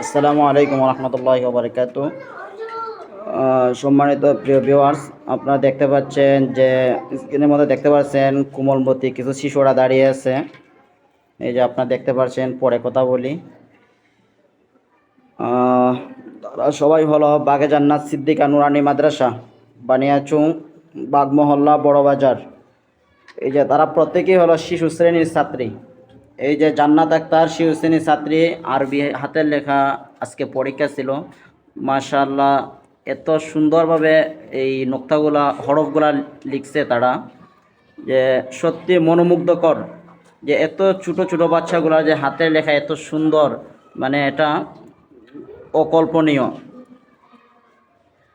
আসসালামু আলাইকুম রহমতুল্লাহ বারকাত সম্মানিত প্রিয় ভিউয়ার্স আপনারা দেখতে পাচ্ছেন যে স্ক্রিনের মধ্যে দেখতে পাচ্ছেন কোমলমতি কিছু শিশুরা দাঁড়িয়ে আছে। এই যে আপনারা দেখতে পাচ্ছেন, পরে কথা বলি। তারা সবাই হলো বাগে জান্নাত সিদ্দিকা নুরানি মাদ্রাসা, বানিয়াচুং, বাগমহল্লা বড় বাজার এই যে তারা প্রত্যেকেই হলো শিশু শ্রেণির ছাত্রী। এই যে জান্নাত আক্তার শিশু ছাত্রী, আরবি হাতের লেখা আজকে পরীক্ষা ছিল। মাশাআল্লাহ, এত সুন্দরভাবে এই নোক্তাগুলা, হরফগুলা লিখছে তারা যে সত্যি মনোমুগ্ধকর যে এত ছোটো ছোটো বাচ্চাগুলা যে হাতের লেখা এত সুন্দর মানে এটা অকল্পনীয়।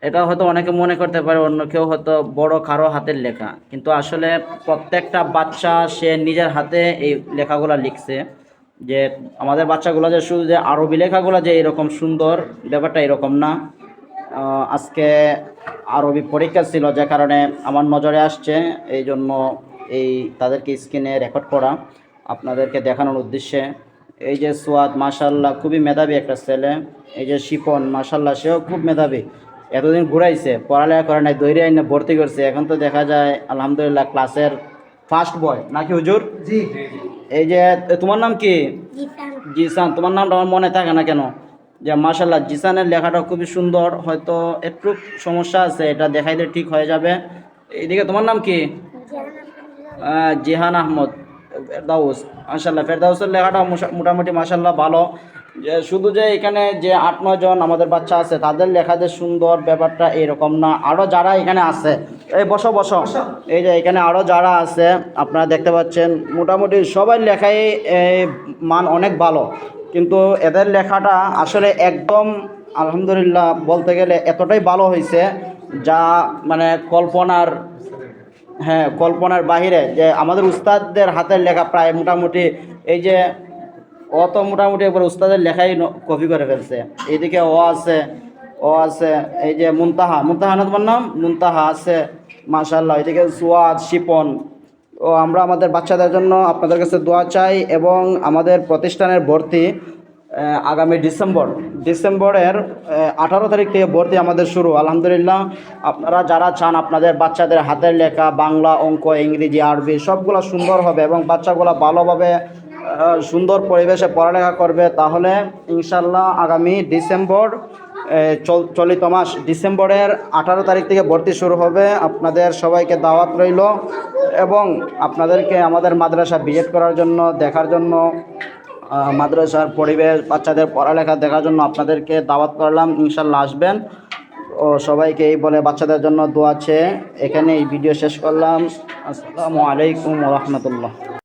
এটা হয়তো অনেকে মনে করতে পারে, অন্য কেউ হয়তো বড় কারও হাতের লেখা। কিন্তু আসলে প্রত্যেকটা বাচ্চা সে নিজের হাতে এই লেখাগুলো লিখছে। যে আমাদের বাচ্চাগুলো যে শুধু যে আরবি লেখাগুলো যে এরকম সুন্দর, ব্যাপারটা এরকম না। আজকে আরবি পরীক্ষা ছিল, যে কারণে আমার নজরে আসছে। এই জন্য এই তাদেরকে স্ক্রিনে রেকর্ড করা, আপনাদেরকে দেখানোর উদ্দেশ্যে। এই যে সোয়াদ মাশাল্লাহ খুবই মেধাবী একটা ছেলে। এই যে শিপন মাশাল্লাহ সেও খুব মেধাবী। এতদিন ঘুরাইছে পড়ালেখা করে নাই দৈরে আইনে ভর্তি করছে এখন তো দেখা যায় আলহামদুলিল্লাহ ক্লাসের ফার্স্ট বয় নাকি হুজুর? জি। এই যে তোমার নাম কি? জিসান। তোমার নামটা আমার মনে থাকে না কেন? যে মাশাল্লাহ জিসানের লেখাটা খুবই সুন্দর হয়তো একটু সমস্যা আছে এটা দেখাইলে ঠিক হয়ে যাবে। এইদিকে তোমার নাম কি? জিহান আহমদ ফেরদাউস মাশাল্লাহ ফেরদাউসের লেখাটা মোটামুটি মাশাল্লাহ ভালো। যে শুধু যে এখানে যে আট নয় জন আমাদের বাচ্চা আছে তাদের লেখা যে সুন্দর ব্যাপারটা এরকম না। আরও যারা এখানে আছে এই বসো বসো। এই যে এখানে আরও যারা আছে আপনারা দেখতে পাচ্ছেন মোটামুটি সবাই লেখাই মান অনেক ভালো। কিন্তু এদের লেখাটা আসলে একদম আলহামদুলিল্লাহ বলতে গেলে এতটাই ভালো হয়েছে যা মানে কল্পনার হ্যাঁ কল্পনার বাহিরে যে আমাদের উস্তাদদের হাতের লেখা প্রায় মোটামুটি এই যে ও তো মোটামুটি একবার উস্তাদের লেখাই কপি করে ফেলছে। এইদিকে ও আছে ও আছে, এই যে মুনতাহা। মুনতাহা না তোমার নাম? মুনতাহা আছে মাশাল্লাহ এদিকে সুয়াদ, শিপন। ও, আমরা আমাদের বাচ্চাদের জন্য আপনাদের কাছে দোয়া চাই এবং আমাদের প্রতিষ্ঠানের ভর্তি আগামী ডিসেম্বর। ডিসেম্বরের আঠারো তারিখ থেকে ভর্তি আমাদের শুরু। আলহামদুলিল্লাহ, আপনারা যারা চান আপনাদের বাচ্চাদের হাতের লেখা, বাংলা, অঙ্ক, ইংরেজি, আরবি, সবগুলো সুন্দর হবে এবং বাচ্চাগুলো ভালোভাবে সুন্দর পরিবেশে পড়ালেখা করবে, তাহলে ইনশাল্লাহ আগামী ডিসেম্বর চল- চলিত মাস ডিসেম্বরের আঠারো তারিখ থেকে ভর্তি শুরু হবে। আপনাদের সবাইকে দাওয়াত রইল এবং আপনাদেরকে আমাদের মাদ্রাসা ভিজিট করার জন্য, দেখার জন্য মাদ্রাসার পরিবেশ, বাচ্চাদের পড়ালেখা দেখার জন্য আপনাদেরকে দাওয়াত করলাম। ইনশাল্লাহ আসবেন। ও, সবাইকে এই বলে বাচ্চাদের জন্য দোয়া আছে এখানে এই ভিডিও শেষ করলাম। আসসালামু আলাইকুম রহমতুল্লাহ।